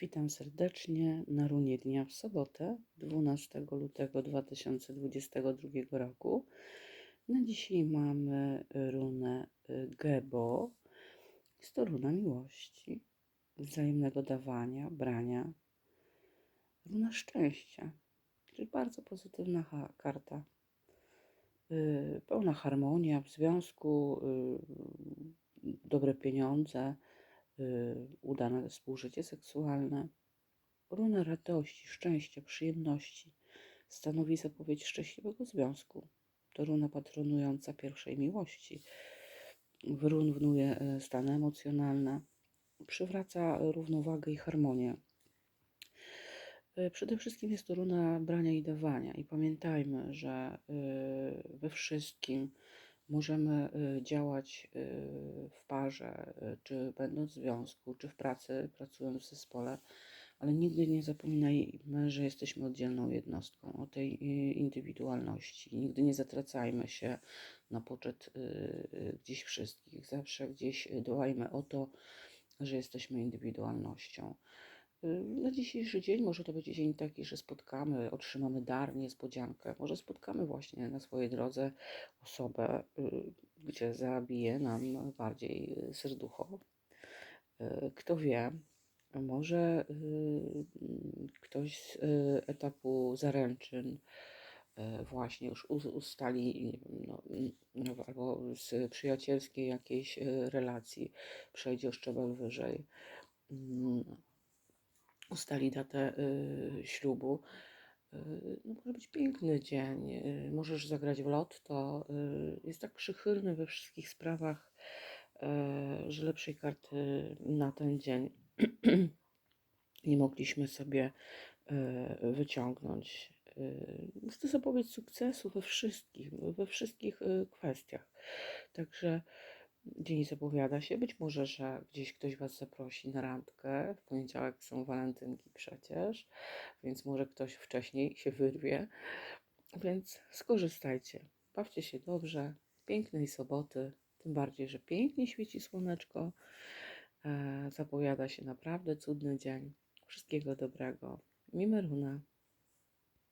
Witam serdecznie na runie dnia w sobotę 12 lutego 2022 roku. Na dzisiaj mamy runę y, Gebo. Jest to runa miłości, wzajemnego dawania, brania. Runa szczęścia, czyli bardzo pozytywna karta. Y, Pełna harmonia w związku, y, dobre pieniądze, udane współżycie seksualne. Runa radości, szczęścia, przyjemności stanowi zapowiedź szczęśliwego związku. To runa patronująca pierwszej miłości. Wyrównuje e, stany emocjonalne, przywraca równowagę i harmonię. E, Przede wszystkim jest to runa brania i dawania. I pamiętajmy, że we wszystkim możemy e, działać e, w parze, e, czy będąc w związku, czy w pracy, pracując w zespole, ale nigdy nie zapominajmy, że jesteśmy oddzielną jednostką, o tej indywidualności. Nigdy nie zatracajmy się na poczet gdzieś wszystkich. Zawsze gdzieś dbajmy o to, że jesteśmy indywidualnością. Na dzisiejszy dzień może to być dzień taki, że spotkamy, otrzymamy dar, niespodziankę. Może spotkamy właśnie na swojej drodze osobę, y, gdzie zabije nam bardziej y, serducho. Y, Kto wie, może mm, ktoś z etapu zaręczyn właśnie już us- ustali, no, mm, no, albo z przyjacielskiej jakiejś relacji przejdzie o szczebel wyżej. Ustali datę y, ślubu. Y, no może być piękny dzień, y, możesz zagrać w lotto. Jest tak przychylny we wszystkich sprawach, że lepszej karty na ten dzień nie mogliśmy sobie wyciągnąć. Jest to zapowiedź sukcesu we wszystkich, we wszystkich kwestiach. Także dzień zapowiada się. Być może, że gdzieś ktoś Was zaprosi na randkę. W poniedziałek są walentynki przecież, więc może ktoś wcześniej się wyrwie. Więc skorzystajcie. Bawcie się dobrze. Pięknej soboty. Tym bardziej, że pięknie świeci słoneczko. E, Zapowiada się naprawdę cudny dzień. Wszystkiego dobrego. Mimeruna.